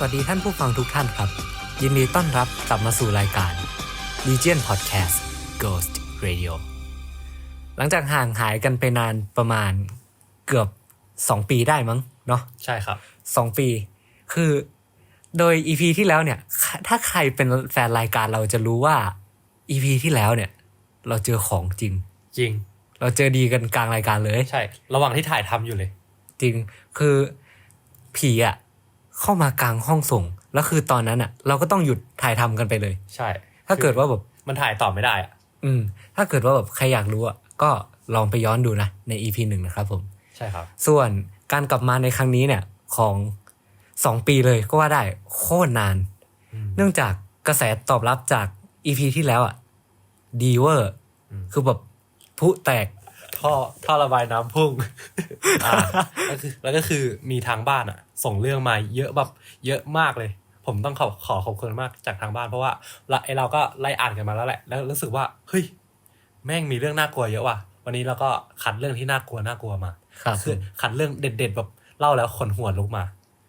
สวัสดีท่านผู้ฟังทุกท่านครับ ยินดีต้อนรับกลับมาสู่รายการ Legion Podcast Ghost Radio หลังจากห่างหายกันไปนานประมาณเกือบ 2 ปีได้มั้งเนาะใช่ครับสองปี คือโดย EP ที่แล้วเนี่ย ถ้าใครเป็นแฟนรายการเราจะรู้ว่า EP ที่แล้วเนี่ย เราเจอของจริง จริง เราเจอดีกันกลางรายการเลย ใช่ ระหว่างที่ถ่ายทำอยู่เลย จริงคือผีอะ เข้ามากลางห้องส่ง แล้วคือตอนนั้นอะเราก็ต้องหยุดถ่ายทำกันไปเลย ใช่ ถ้าเกิดว่าแบบมันถ่ายต่อไม่ได้อะอืม ถ้าเกิดว่าแบบใครอยากรู้อะก็ลองไปย้อนดูนะใน EP หนึ่งนะครับผมใช่ครับ ส่วนการกลับมาในครั้งนี้เนี่ยของสองปีเลยก็ว่าได้โคตรนานอืมเนื่องจากกระแสตอบรับจาก EP ที่แล้วอะดีเวอร์อืมคือแบบพลุแตก ท่อท่อระบายน้ำพุ่งอ่าแล้วคือแล้วก็คือมีทางบ้านอะ ส่งเรื่องมาเยอะแบบเยอะมากเลย ผมต้องขอขอขอบคุณมากจากทางบ้านเพราะว่าเราไอเราก็ไล่อ่านกันมาแล้วแหละ แล้วรู้สึกว่าเฮ้ยแม่งมีเรื่องน่ากลัวเยอะว่ะวันนี้เราก็คัดเรื่องที่น่ากลัวน่ากลัวมาครับผคือมคัดเรื่องเด็ด ๆ แบบเล่าแล้วขนหัวลุกมา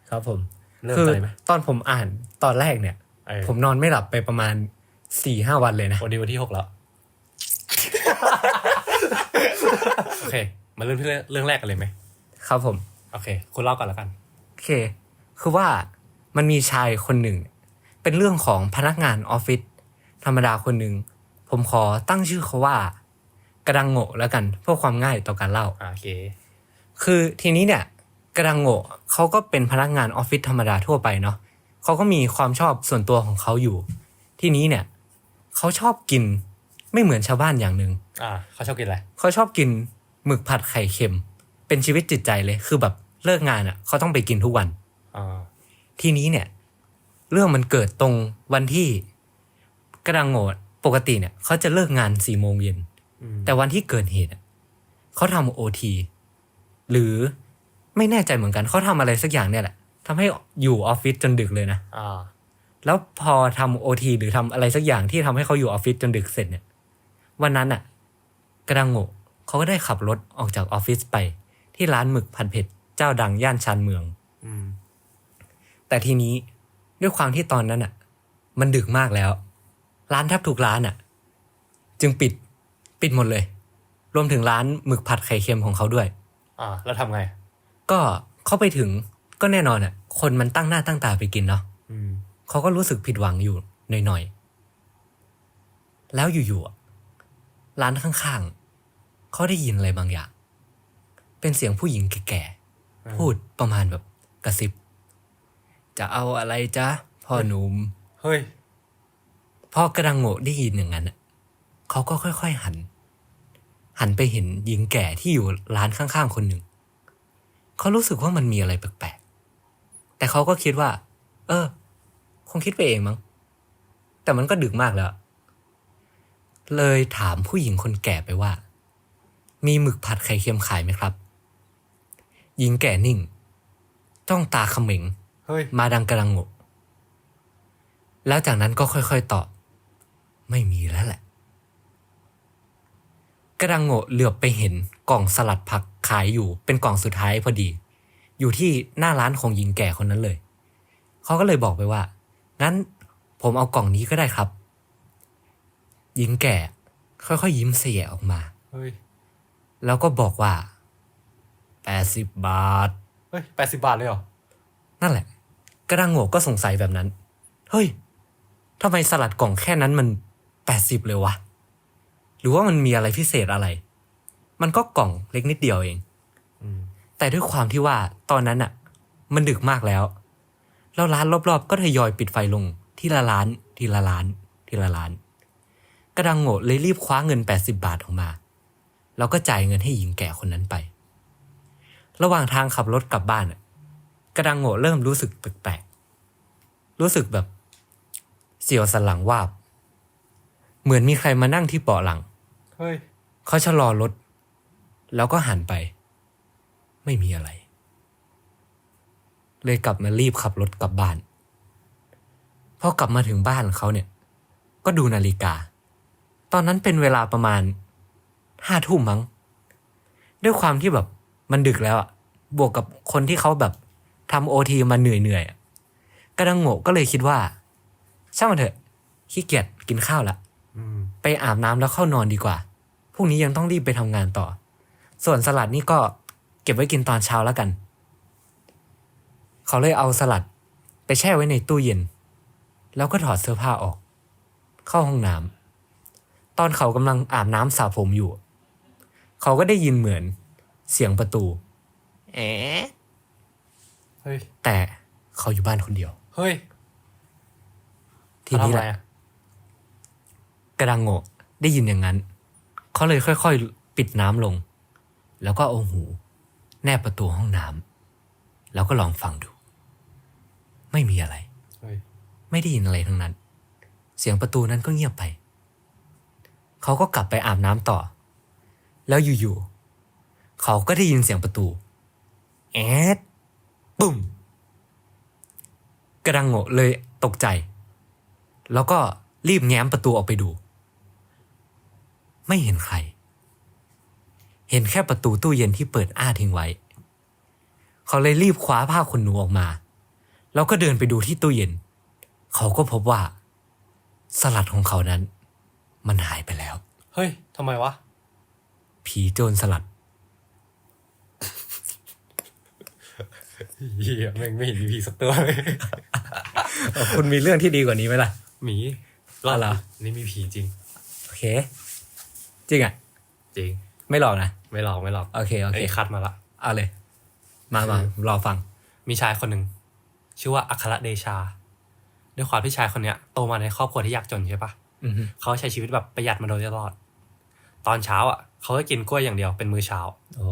ครับผมเริ่มคือเลยไหมตอนผมอ่านตอนแรกเนี่ยเออผมนอนไม่หลับไปประมาณสี่ห้าวันเลยนะวันนี้วันที่หกแล้ว โอเค มาเริ่มที่เรื่องเรื่องแรกกันเลยไหม ครับผม โอเค คุณเล่าก่อนแล้วกัน โอเค คือว่ามันมีชายคนหนึ่ง เป็นเรื่องของพนักงานออฟฟิศธรรมดาคนหนึ่ง ผมขอตั้งชื่อเขาว่า กระดังโง่แล้วกัน เพื่อความง่ายต่อการเล่าอ่าโอเค คือทีนี้เนี่ย กระดังโง่เขาก็เป็นพนักงานออฟฟิศธรรมดาทั่วไปเนาะเขาก็มีความชอบส่วนตัวของเขาอยู่ ทีนี้เนี่ยเขาชอบกิน ไม่เหมือนชาวบ้านอย่างหนึ่งอ่าเขาชอบกินอะไรเขาชอบกินหมึกผัดไข่เค็ม เป็นชีวิตจิตใจเลย คือแบบเลิกงานอะ เขาต้องไปกินทุกวันอ่าทีนี้เนี่ย เรื่องมันเกิดตรงวันที่กระดังโง่ปกติเนี่ยเขาจะเลิกงานสี่โมงเย็นอืมแต่วันที่เกิดเหตุอะเขาทำโอทีหรือไม่แน่ใจเหมือนกันเขาทำอะไรสักอย่างเนี่ยแหละทำให้อยู่ออฟฟิศจนดึกเลยนะอ่าแล้วพอทำโอทีหรือทำอะไรสักอย่างที่ทำให้เขาอยู่ออฟฟิศจนดึกเสร็จเนี่ย วันนั้นอะกระดังโง่เขาก็ได้ขับรถออกจากออฟฟิศไป ที่ร้านหมึกผัดเผ็ดเจ้าดังย่านชานเมืองอืมแต่ทีนี้ด้วยความที่ตอนนั้นอะมันดึกมากแล้ว ร้านแทบทุกร้านอะจึงปิดปิดหมดเลย รวมถึงร้านหมึกผัดไข่เค็มของเขาด้วย อ่า แล้วทำไง ก็เข้าไปถึงก็แน่นอนอะคนมันตั้งหน้าตั้งตาไปกินเนาะอืมเขาก็รู้สึกผิดหวังอยู่หน่อยๆแล้วอยู่ๆอะ ร้านข้างๆเขาได้ยินอะไรบางอย่าง เป็นเสียงผู้หญิงแก่ๆพูดประมาณแบบกระซิบ จะเอาอะไรจ๊ะพ่อหนุ่มเฮ้ยพอกระดังโง่ได้ยินอย่างนั้นน่ะเขาก็ค่อยๆหัน หันไปเห็นหญิงแก่ที่อยู่ร้านข้างๆคนหนึ่งเขารู้สึกว่ามันมีอะไรแปลกๆแต่เขาก็คิดว่า เออ คงคิดไปเองมั้งแต่มันก็ดึกมากแล้ว เลยถามผู้หญิงคนแก่ไปว่า มีหมึกผัดไข่เค็มขายไหมครับ หญิงแก่นิ่งจ้องตาเขม็งเฮ้ยมาดังกระดังโงกแล้วจากนั้นก็ค่อยๆตอบไม่มีแล้วแหละ กระดังโงกเหลือบไปเห็นกล่องสลัดผักขายอยู่เป็นกล่องสุดท้ายพอดี อยู่ที่หน้าร้านของหญิงแก่คนนั้นเลย เขาก็เลยบอกไปว่า งั้นผมเอากล่องนี้ก็ได้ครับ หญิงแก่ ค่อยๆยิ้มเสียออกมา เฮ้ย แล้วก็บอกว่าแปดสิบบาท เฮ้ยแปดสิบบาทเลยเหรอ นั่นแหละ กระดังโง่ก็สงสัยแบบนั้น เฮ้ยทำไมสลัดกล่องแค่นั้นมันแปดสิบเลยวะ หรือว่ามันมีอะไรพิเศษอะไร มันก็กล่องเล็กนิดเดียวเองอืมแต่ด้วยความที่ว่าตอนนั้นอะมันดึกมากแล้ว แล้วร้านรอบๆ ก็ทยอยปิดไฟลงทีละร้าน ทีละร้าน ทีละร้าน กระดังโง่เลยรีบคว้าเงินแปดสิบาทออกมา แล้วก็จ่ายเงินให้หญิงแก่คนนั้นไป ระหว่างทางขับรถกลับบ้านอะกระดังโง่เริ่มรู้สึกแปลกๆรู้สึกแบบ เสียวสันหลังวาบ เหมือนมีใครมานั่งที่เบาะหลังเฮ้ยเขาชะลอรถ แล้วก็หันไป ไม่มีอะไร เลยกลับมารีบขับรถกลับบ้านพอกลับมาถึงบ้านเขาเนี่ย ก็ดูนาฬิกา ตอนนั้นเป็นเวลาประมาณห้าทุ่มมั้ง ด้วยความที่แบบมันดึกแล้วอะบวกกับคนที่เขาแบบทำโอทีมาเหนื่อยๆอะกระดังโง่ก็เลยคิดว่า ช่างมันเถอะขี้เกียจกินข้าวละอืมไปอาบน้ำแล้วเข้านอนดีกว่าพรุ่งนี้ยังต้องรีบไปทำงานต่อ ส่วนสลัดนี่ก็เก็บไว้กินตอนเช้าแล้วกัน เขาเลยเอาสลัด ไปแช่ไว้ในตู้เย็น แล้วก็ถอดเสื้อผ้าออก เข้าห้องน้ำ ตอนเขากำลังอาบน้ำสระผมอยู่ เขาก็ได้ยินเหมือนเสียงประตู เอ๊ะเฮ้ย แต่เขาอยู่บ้านคนเดียว เฮ้ยทีนี้แหละเขาทำอะไรอะกระดังโง่ได้ยินอย่างนั้น เขาเลยค่อยๆ ปิดน้ำลง แล้วก็เอาหู แนบประตูห้องน้ำแล้วก็ลองฟังดู ไม่มีอะไรเฮ้ยไม่ได้ยินอะไรทั้งนั้น เสียงประตูนั้นก็เงียบไป เขาก็กลับไปอาบน้ำต่อ แล้วอยู่ๆเขาก็ได้ยินเสียงประตู แอดปุ่มกระดังโงเลยตกใจ แล้วก็รีบแง้มประตูออกไปดู ไม่เห็นใคร เห็นแค่ประตูตู้เย็นที่เปิดอ้าทิ้งไว้ เขาเลยรีบคว้าผ้าขนหนูออกมา แล้วก็เดินไปดูที่ตู้เย็น เขาก็พบว่า สลัดของเขานั้น มันหายไปแล้ว เฮ้ยทำไมวะ ผีโจรสลัดเฮียแม่งไม่เห็นมีผีสักตัวเลย คุณมีเรื่องที่ดีกว่านี้ไหมล่ะ หมีอ๋อเหรอ นี่มีผีจริง โอเค จริงอะ จริง ไม่หลอกนะ ไม่หลอกไม่หลอกโอเค โอเค ไอ้ยคัดมาละ เอาเลย มามาคือรอฟัง มีชายคนหนึ่ง ชื่อว่าอัครเดชา ด้วยความที่ชายคนเนี้ย โตมาในครอบครัวที่ยากจนใช่ปะอือฮึ เขาใช้ชีวิตแบบประหยัดมาโดยตลอด ตอนเช้าอะเขาก็กินกล้วยอย่างเดียวเป็นมื้อเช้าโอ้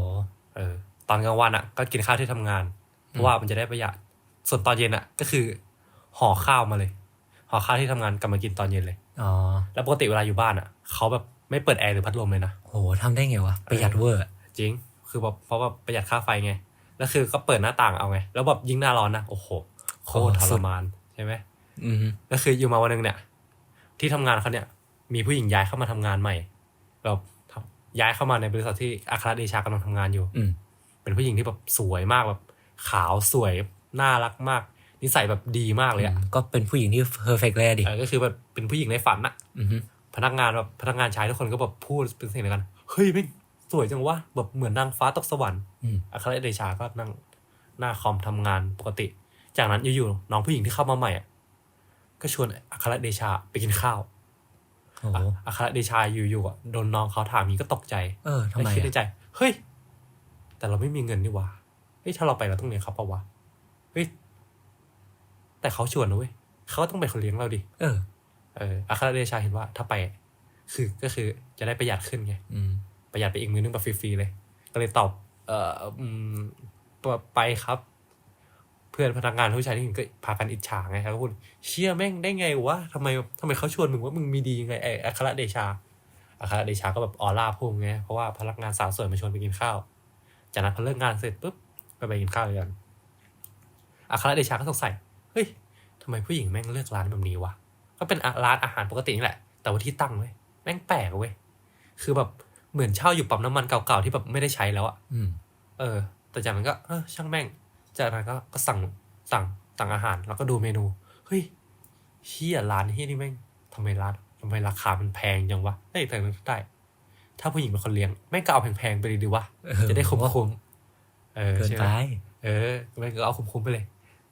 เออ ตอนกลางวันอะ ก็กินข้าวที่ทำงานเพราะว่ามันจะได้ประหยัด ส่วนตอนเย็นอะ ก็คือห่อข้าวมาเลยห่อข้าวที่ทำงานกลับมากินตอนเย็นเลยอ๋อแล้วปกติเวลาอยู่บ้านอะเขาแบบไม่เปิดแอร์หรือพัดลมเลยนะโหทำได้ไงวะประหยัดเวอร์อะจริง คือแบบเพราะว่าประหยัดค่าไฟไงแล้วคือก็เปิดหน้าต่างเอาไง แล้วแบบยิ่งหน้าร้อนนะโอ้โหโคตรทรมานใช่ไหมอือฮึแล้วคืออยู่มาวันหนึงเนี่ย ที่ทำงานเขาเนี่ย มีผู้หญิงย้ายเข้ามาทำงานใหม่แบบย้ายเข้ามาในบริษัทที่อัครเดชากำลังทำงานอยู่ อืมเป็นผู้หญิงที่แบบสวยมากแบบ ขาวสวยน่ารักมาก นิสัยแบบดีมากเลยอะก็เป็นผู้หญิงที่เพอร์เฟกต์เลยอะดิเออก็คือแบบเป็นผู้หญิงในฝันอะอือฮึพนักงานแบบพนักงานชายทุกคนก็แบบพูดเป็นเสียงเดียวกันเฮ้ยไม่งสวยจังวะแบบเหมือนนางฟ้าตกสวรรค์อืมอัครเดชาก็นั่งหน้าคอมทำงานปกติ จากนั้นอยู่ๆน้องผู้หญิงที่เข้ามาใหม่อะ ก็ชวนอัครเดชาไปกินข้าวโอ้โหอะอัครเดชาอยู่ๆอะโดนน้องเขาถามนี้ก็ตกใจ เออทำไมแล้วคิดในอะใจ เฮ้ย แต่เราไม่มีเงินนี่หว่าเฮ้ยถ้าเราไปเราต้องเลี้ยงเขาปะวะเฮ้ยแต่เขาชวนนะเว้ยเขาก็ต้องเป็นคนเลี้ยงเราดิเออ เอออัครเดชาเห็นว่า ถ้าไป คือก็คือจะได้ประหยัดขึ้นไงอืมประหยัดไปอีกมือนึงแบบฟรีๆเลย ก็เลยตอบ เอ่ออืมตัวไปครับเพื่อนพนักงานผู้ชายที่เห็นก็พากันอิจฉาไงครับก็พูดเชี่ยแม่งได้ไงวะทำไมทำไมเขาชวนมึงว่ามึงมีดียังไงไอ้อัครเดชาอัครเดชาก็แบบออร่าพุ่งไงเพราะว่าพนักงานสาวสวยมาชวนไปกินข้าว จากนั้นพอเลิกงานเสร็จปุ๊บก็ไปกินข้าวด้วยกันอัครเดชาก็สงสัยเฮ้ยทำไมผู้หญิงแม่งเลือกร้านแบบนี้วะก็เป็นร้านอาหารปกตินี่แหละ แต่ว่าที่ตั้งเว้ยแม่งแปลกเว้ยคือแบบเหมือนเช่าอยู่ปั๊มน้ำมันเก่าๆที่แบบไม่ได้ใช้แล้วอะอืมเออ แต่จากนั้นก็เออช่างแม่ง จากนั้นก็ก็สั่งสั่งสั่งอาหาร แล้วก็ดูเมนู เฮ้ยเฮียร้านเฮียนี่แม่งทำไมร้านทำไมราคามันแพงจังวะเฮ้ยแต่นึกได้ ถ้าผู้หญิงเป็นคนเลี้ยงแม่งก็เอาแพงๆไปเลยดีวะเออจะได้คุ้มๆเออเกินใช่ไหไปมเออแม่งก็เอาคุ้มๆไปเลย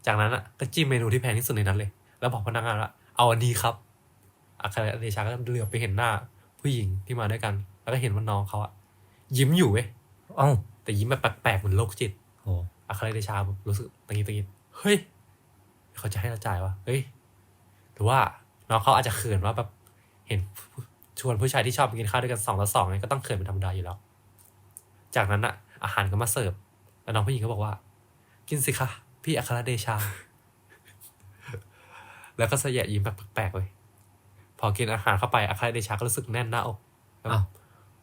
จากนั้นอะก็จิ้มเมนูที่แพงที่สุดในนั้นเลย แล้วบอกพนักงานว่าเอาอันนี้ครับอาคาเดชาก็เหลือบไปเห็นหน้า ผู้หญิงที่มาด้วยกัน แล้วก็เห็นว่าน้องเขาอะยิ้มอยู่เว้ยเอ้าแต่ยิ้มแบบแปลกๆเหมือนโรคจิตโอ้ อาคาเดชาแบบรู้สึกตังงิดตังงิดเฮ้ย เขาจะให้เราจ่ายวะเฮ้ยหรือว่าน้องเขาอาจจะเขินว่าแบบเห็นชวนผู้ชายที่ชอบไปกินข้าวด้วยกันสองต่อสองไงก็ต้องเขินเป็นธรรมดาอยู่แล้ว จากนั้นอะอาหารก็มาเสิร์ฟแล้วน้องผู้หญิงก็บอกว่า กินสิคะพี่อัครเดชา แล้วก็เสยะยิ้มแบบแปลกๆเลยพอกินอาหารเข้าไปอัครเดชาก็รู้สึกแน่นหน้าอกแล้วอ้าว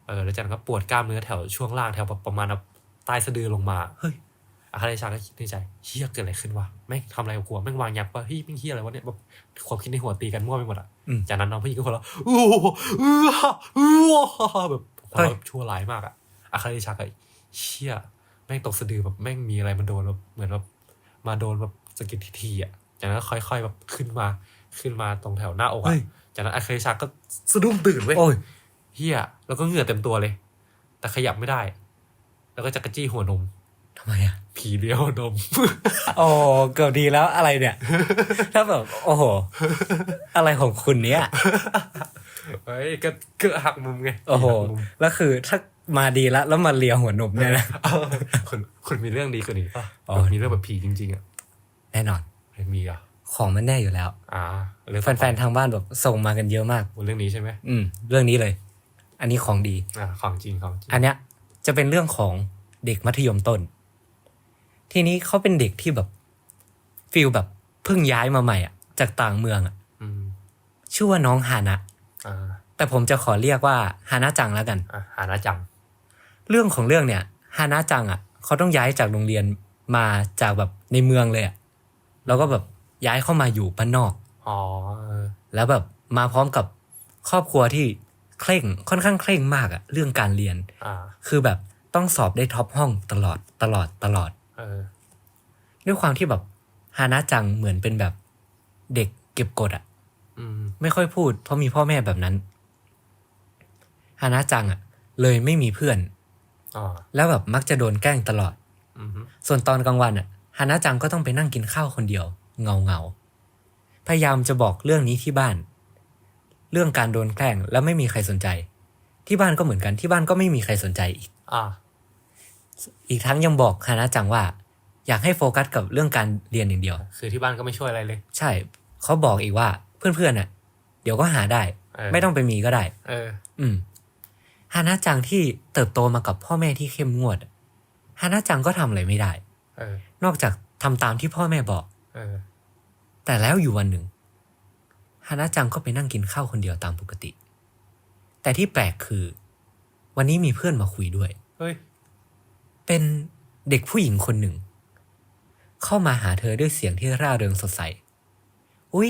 เออแล้วจากนั้นก็ปวดกล้ามเนื้อแถวช่วงล่างแถวแบบประมาณแบบใต้สะดือลงมา เฮ้ย อาคาเดชาก็คิดในใจเฮียเกิดอะไรขึ้นวะแม่งทำอะไรกับกูวะแม่งวางยักษ์วะเฮ้ยแม่งเฮียอะไรวะเนี่ยแบบความคิดในหัวตีกันมั่วไปหมดอะอืมจากนั้นน้องผู้หญิงก็คนละอู้อู้อู้แบบหัวเฮ้ยเราะชั่วร้ายมากอะอาคาเดชาก็เชี่ยแม่งตกสะดือแบบแม่งมีอะไรมาโดนแบบเหมือนแบบมาโดนแบบสะกิดทีๆอะจากนั้นก็ค่อยๆแบบขึ้นมาขึ้นมาตรงแถวหน้าอกเฮ้อะยจากนั้นอาเคชาก็สะดุ้งตื่นเว้ยโอ้ยเฮียแล้วก็เหงื่อเต็มตัวเลย แต่ขยับไม่ได้ แล้วก็จะกระจี้หัวนมทำไมอะ ผีเลี้ยวนม โอ้เกือบดีแล้วอะไรเนี่ย ถ้าแบบ โอ้โห อะไรของคุณเนี้ยเฮ้ยก็เกือหักมุมไงโอ้โหหักมุมแล้วคือถ้ามาดีแล้วแล้วมาเลียหัวนมเนี่ยนะเออคุณคุณมีเรื่องดีกว่านี้ป่ะอ๋อแบบมีเรื่องแบบผีจริง ๆอะแน่นอนไม่มีอะของมันแน่อยู่แล้ว อ่าเรื่องแฟนๆทางบ้านแบบส่งมากันเยอะมากเรื่องนี้ใช่ไหมอืม เรื่องนี้เลย อันนี้ของดีอ่าของจริงของจริงอันเนี้ยจะเป็นเรื่องของเด็กมัธยมต้น ทีนี้เขาเป็นเด็กที่แบบฟิลแบบเพิ่งย้ายมาใหม่อะ จากต่างเมืองอะอืมชื่อว่าน้องฮานะอ่าแต่ผมจะขอเรียกว่าฮานะจังแล้วกันอ่าหานะจัง เรื่องของเรื่องเนี่ยฮานะจังอะเขาต้องย้ายจากโรงเรียนมาจากแบบในเมืองเลยอะแล้วก็แบบย้ายเข้ามาอยู่บ้านนอกอ๋อเออแล้วแบบมาพร้อมกับครอบครัวที่เคร่งค่อนข้างเคร่งมากอะเรื่องการเรียนอ่าคือแบบต้องสอบได้ท็อปห้องตลอดตลอดตลอดเออ ด้วยความที่แบบฮานะจังเหมือนเป็นแบบเด็กเก็บกดอะอืมไม่ค่อยพูด เพราะมีพ่อแม่แบบนั้นฮานะจังอะเลยไม่มีเพื่อนอ่าแล้วแบบมักจะโดนแกล้งตลอดอืมส่วนตอนกลางวันอะฮานะจังก็ต้องไปนั่งกินข้าวคนเดียว เงาเงาๆพยายามจะบอกเรื่องนี้ที่บ้าน เรื่องการโดนแกล้งแล้วไม่มีใครสนใจ ที่บ้านก็เหมือนกันที่บ้านก็ไม่มีใครสนใจอีก อ่า อีกทั้งยังบอกฮานะจังว่า อยากให้โฟกัสกับเรื่องการเรียนอย่างเดียว คือที่บ้านก็ไม่ช่วยอะไรเลย ใช่เขาบอกอีกว่าเพื่อนๆน่ะ เดี๋ยวก็หาได้เออไม่ต้องไปมีก็ได้ เออ อืมฮานะจังที่เติบโตมากับพ่อแม่ที่เข้มงวดอะฮานะจังก็ทำอะไรไม่ได้เออนอกจากทำตามที่พ่อแม่บอกเออแต่แล้วอยู่วันหนึ่งฮานะจังก็ไปนั่งกินข้าวคนเดียวตามปกติ แต่ที่แปลกคือ วันนี้มีเพื่อนมาคุยด้วย เฮ้ย เป็นเด็กผู้หญิงคนหนึ่ง เข้ามาหาเธอด้วยเสียงที่ร่าเริงสดใส อุ๊ย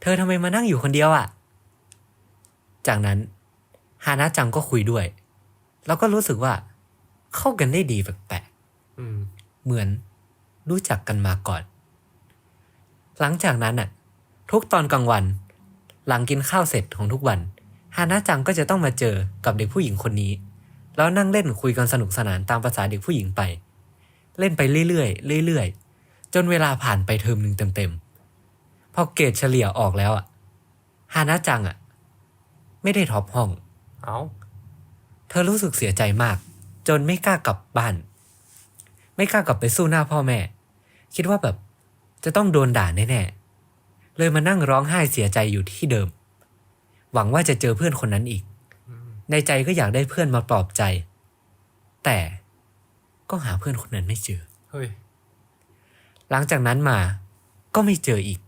เธอทำไมมานั่งอยู่คนเดียวอะ่ะ จากนั้นฮานะจังก็คุยด้วย แล้วก็รู้สึกว่า เข้ากันได้ดีแปลกอืมๆเหมือนรู้จักกันมาก่อน หลังจากนั้นน่ะ ทุกตอนกลางวัน หลังกินข้าวเสร็จของทุกวันฮานะจังก็จะต้องมาเจอกับเด็กผู้หญิงคนนี้ แล้วนั่งเล่นคุยกันสนุกสนานตามภาษาเด็กผู้หญิงไป เล่นไปเรื่อยๆเรื่อยๆ จนเวลาผ่านไปเทอมหนึ่งเต็มๆ พอเกรดเฉลี่ยออกแล้วอะฮานะจังอะไม่ได้ท็อปห้อง เอ้าเธอรู้สึกเสียใจมาก จนไม่กล้ากลับบ้าน ไม่กล้ากลับไปสู้หน้าพ่อแม่ คิดว่าแบบจะต้องโดนด่าแน่ๆเลยมานั่งร้องไห้เสียใจอยู่ที่เดิม หวังว่าจะเจอเพื่อนคนนั้นอีกอืม ในใจก็อยากได้เพื่อนมาปลอบใจ แต่ก็หาเพื่อนคนนั้นไม่เจอ เฮ้ย หลังจากนั้นมาก็ไม่เจออีก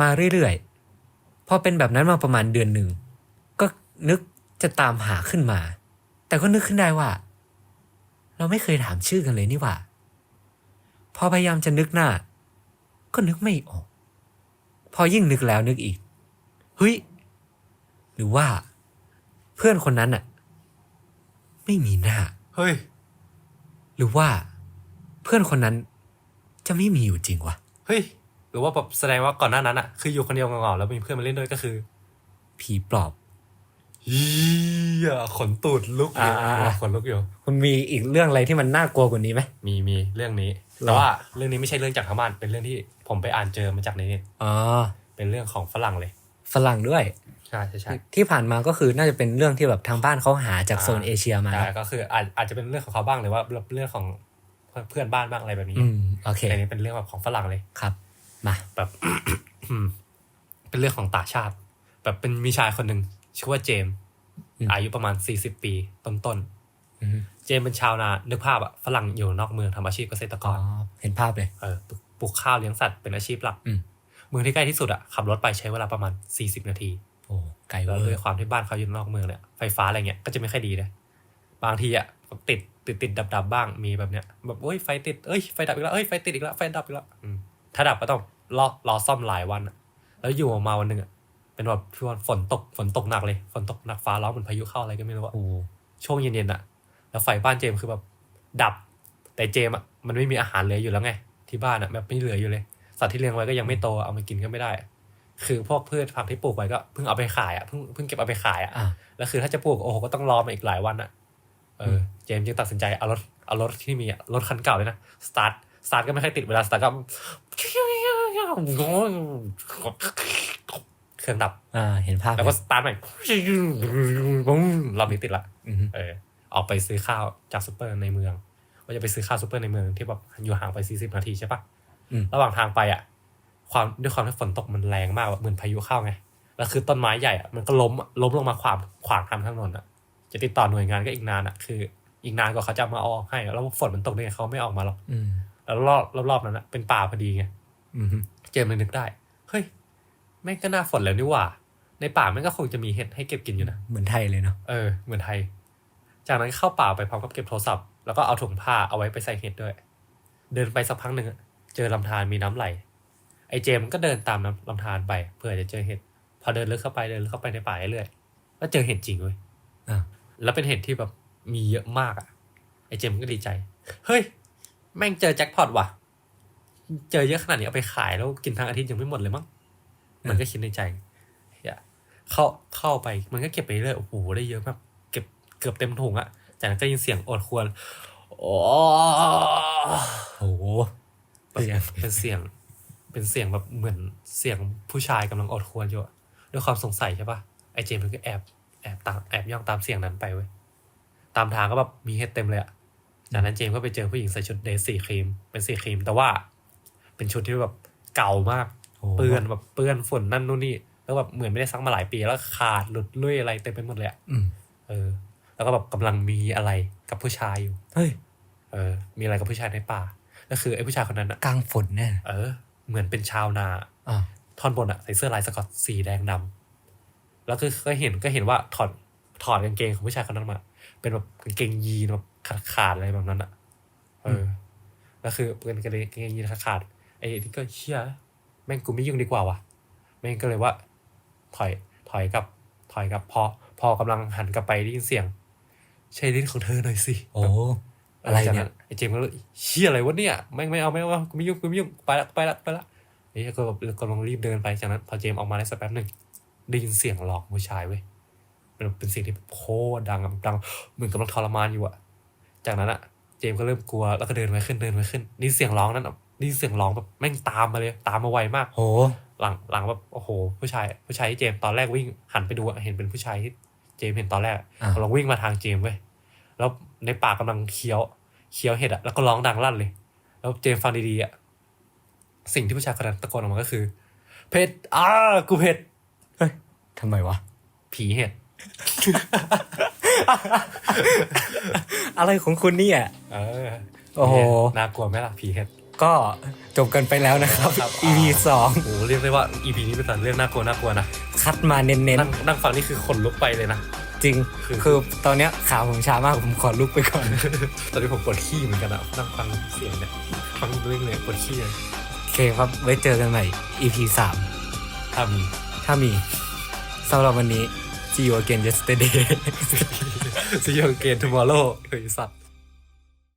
มาเรื่อยๆ พอเป็นแบบนั้นมาประมาณเดือนหนึ่ง ก็นึกจะตามหาขึ้นมา แต่ก็นึกขึ้นได้ว่า เราไม่เคยถามชื่อกันเลยนี่หว่า พอพยายามจะนึกหน้า ก็นึกไม่ออก พอยิ่งนึกแล้วนึกอีก เฮ้ย หรือว่า เพื่อนคนนั้นอะไม่มีหน้า เฮ้ย หรือว่า เพื่อนคนนั้น จะไม่มีอยู่จริงวะเฮ้ย หรือว่าแบบแสดงว่าก่อนหน้านั้นอะ คืออยู่คนเดียวเหงาๆแล้วมีเพื่อนมาเล่นด้วยก็คือผีปลอบ เฮียขนตูดลุกอยู่อ่าๆๆขนลุกอยู่ คุณมีอีกเรื่องอะไรที่มันน่ากลัวกว่านี้ไหม มีมีเรื่องนี้ หรอ แต่ว่าเรื่องนี้ไม่ใช่เรื่องจากทางบ้าน เป็นเรื่องที่ผมไปอ่านเจอมาจากในเน็ตอ๋อเป็นเรื่องของฝรั่งเลย ฝรั่งด้วย ใช่ใช่ใช่ที่ผ่านมาก็คือน่าจะเป็นเรื่องที่แบบทางบ้านเขาหาจากอ่าโซนเอเชียมาใช่ก็คืออาจอาจจะเป็นเรื่องของเขาบ้างหรือว่าเรื่องของเพื่อนบ้านบ้างอะไรแบบนี้อืมโอเคแต่อันนี้เป็นเรื่องแบบของฝรั่งเลยครับ มาแบบเป็นเรื่องของต่างชาติ แบบเป็นมีชายคนหนึ่งชื่อว่าเจมส์อืมอายุประมาณสี่สิบปีต้นอืมๆเจมส์เป็นชาวนานึกภาพอะฝรั่งอยู่นอกเมืองทำอาชีพเกษตรกอ๋อรเห็นภาพเลยเออปลูกปลูกข้าวเลี้ยงสัตว์เป็นอาชีพหลักอืมเมืองที่ใกล้ที่สุดอะขับรถไปใช้เวลาประมาณสี่สิบนาที โอ้ไกลเวแล้อวด้วยร์ความที่บ้านเขาอยู่นอกเมืองเนี่ยไฟฟ้าอะไรเงี้ยก็จะไม่ค่อยดีนะบางทีอะติดติดติดดับดับบ้างมีแบบเนี้ยแบบโอ้ยไฟติดเอ้ยไฟดับอีกแล้วเอ้ยไฟติดอีกแล้วไฟดับอีกแล้วอืมถ้าดับก็ต้องรอรอซ่อมหลายวันอะแล้วอยู่มาวันหนึ่งอะเป็นแบบช่วงฝนตกฝนตกหนักเลย ฝนตกหนักฟ้าร้องเหมือนพายุเข้าอะไรก็ไม่รู้อะ โอ้ช่วงเย็นๆอะแล้วไฟบ้านเจมส์คือแบบดับ แต่เจมส์อะมันไม่มีอาหารเหลืออยู่แล้วไง ที่บ้านอะแบบไม่เหลืออยู่เลย สัตว์ที่เลี้ยงไว้ก็ยังไม่โต เอามากินก็ไม่ได้ คือพวกพืชผักที่ปลูกไว้ก็เพิ่งเอาไปขายอะเพิ่งเพิ่งเก็บเอาไปขายอะอะแล้วคือถ้าจะปลูกโอ้โหก็ต้องรอมาอีกหลายวันอะเออเจมส์จึงตัดสินใจเอารถเอารถที่มีอะรถคันเก่าเลยนะสตาร์ทสตาร์ทก็ไม่ค่อยติดเวลาสตาร์ทก็เครื่องดับ อ่า เห็นภาพแล้วก็สตาร์ทใหม่ปุ้งรอบนี้ติดละอืมเออ ออกไปซื้อข้าวจากซูเปอร์ในเมือง ว่าจะไปซื้อข้าวซูเปอร์ในเมืองที่แบบอยู่ห่างไปสี่สิบนาทีใช่ปะอืมระหว่างทางไปอะ ความด้วยความที่ฝนตกมันแรงมากอะเหมือนพายุเข้าไงแล้วคือต้นไม้ใหญ่อะมันก็ล้มอะล้มลงมาขวางขวางทางถนนอะจะติดต่อหน่วยงานก็อีกนานอะคือ อีกนานกว่าเขาจะมาเอาออกให้ แล้วฝนมันตกได้ไงเขาไม่ออกมาหรอกอืมแล้วรอบรอบๆนั้นอะเป็นป่าพอดีไงอืมเจมส์เลยนึกได้เฮ้ยแม่งก็หน่าฝนแล้วนี่หว่า ในป่าแม่งก็คงจะมีเห็ดให้เก็บกินอยู่นะเหมือนไทยเลยเนาะเออเหมือนไทย จากนั้นเข้าป่าไปพร้อมกับเก็บโทรศัพท์แล้วก็เอาถุงผ้าเอาไว้ไปใส่เห็ดด้วย เดินไปสักพักหนึ่งอะเจอลำธารมีน้ำไหล ไอ้เจมส์ก็เดินตามน้ำลำธารไปเพื่อจะเจอเห็ดพอเดินลึกเข้าไปเดินลึกเข้าไปในป่าเรื่อยๆแล้วเจอเห็ดจริงเว้ยอะแล้วเป็นเห็ดที่แบบมีเยอะมากอะ ไอ้เจมส์ก็ดีใจ เฮ้ย แม่งเจอแจ็คพอตว่ะ เจอเยอะขนาดนี้เอาไปขายแล้วกินทั้งอาทิตย์ยังไม่หมดเลยมั้งมันก็คิดในใจเหี้ยเข้าเข้าไปมันก็เก็บไปเรื่อยโอ้โหได้เยอะมากเก็บเกือบเต็มถุงอะจากนั้นก็ยินเสียงโอดครวรโอ้โอ้โหแบบเสียงเป็นเสียง เป็นเสียงแบบเหมือนเสียงผู้ชายกำลังโอดครวรอยู่อะด้วยความสงสัยใช่ปะไอเจมส์มันก็แอบแอบตามแอบย่องตามเสียงนั้นไปเว้ยตามทางก็แบบมีเห็ดเต็มเลยอะจากนั้นเจมส์ก็ไปเจอผู้หญิงใส่ชุดเดรสสีครีม เป็นสีครีม แต่ว่าเป็นชุดที่แบบเก่ามากโอ้โหเปื้อนแบบเปื้อนฝุ่นนั่นนู่นนี่ แล้วแบบเหมือนไม่ได้ซักมาหลายปีแล้วขาดหลุดลุ่ยอะไรเต็มไปหมดเลยอะอืมเออ แล้วก็แบบกำลังมีอะไรกับผู้ชายอยู่ เฮ้ย เออ มีอะไรกับผู้ชายในป่า ก็คือไอ้ผู้ชายคนนั้นอะกลางฝนแน่เออ เหมือนเป็นชาวนาอ่าท่อนบนอะใส่เสื้อลายสกอตสีแดงดำแล้วก็ก็เห็นก็เห็นว่าถอดถอดกางเกงของผู้ชายคนนั้นมา เป็นแบบกางเกงยีนแบบขาดขาดๆอะไรแบบนั้นอะเออแล้วคือเป็นกางเกงกางเกงยีนขาดขาดๆไอ้นี่ก็เชี่ยแม่งกูไม่ยุ่งดีกว่าว่ะแม่งก็เลยว่า ถอยถอยกลับ ถอยกลับพอ พอกำลังหันกลับไปได้ยินเสียงใช่ลิ้นของเธอหน่อยสิโอ้ อะไรเนี่ยไอ้เจมส์ก็เลยเชี่ยอะไรวะเนี่ยไม่งไม่เอาไม่เอากูไม่ยุ่งกูไม่ยุ่งไปละไปละไปละไอ้เหี้ยก็แบบกำลังรีบเดินไปจากนั้นพอเจมส์ออกมาได้สักแป๊บหนึ่งได้ยินเสียงหลอกผู้ชายเว้ยเป็นเป็นเสียงที่แบบโคตรดังอะดังเหมือนกำลังทรมานอยู่อะจากนั้นอะเจมส์ก็เริ่มกลัวแล้วก็เดินไปขึ้นเดินไปขึ้นนี่เสียงร้องนั้นอะนี่เสียงร้องแบบแม่งตามมาเลย ตามมาไวมากโหหลังหลังแบบโอ้โห ผู้ชาย ผู้ชายที่เจมส์ตอนแรกวิ่งหันไปดูอะเห็นเป็นผู้ชายที่เจมส์เห็นตอนแรกอ่ากำลังวิ่งมาทางเจมส์เว้ย แล้วในป่ากำลังเคี้ยวเคี้ยวเห็ดอะแล้วก็ร้องดังลั่นเลย แล้วเจมส์ฟังดีๆอะสิ่งที่ผู้ชายคนนั้นตะโกนออกมาก็คือ เผ็ดอ้ากูเผ็ดเฮ้ยทำไมวะ ผีเห็ด อะไรของคุณเนี่ย เออโอ้โห น่ากลัวไหมล่ะ ผีเห็ด ก็จบกันไปแล้วนะครับครับ EP สองโอ้โหเรียกได้ว่า EP นี้เป็นแต่เรื่องน่ากลัวน่ากลัวนะ คัดมาเน้นนั่งนั่งฟังนี่คือขนลุกไปเลยนะๆ จริงคือคือตอนเนี้ยขาผมชามากผมขอลุกไปก่อน ตอนนี้ผมปวดขี้เหมือนกันอะนั่งฟังเสียงเนี่ยฟังเรื่องเลยปวดขี้เลยโอเคครับไว้เจอกันใหม่ EP สามถ้ามีถ้ามีสำหรับวันนี้ See you again yesterday See you again tomorrow เฮ้ยสัตว์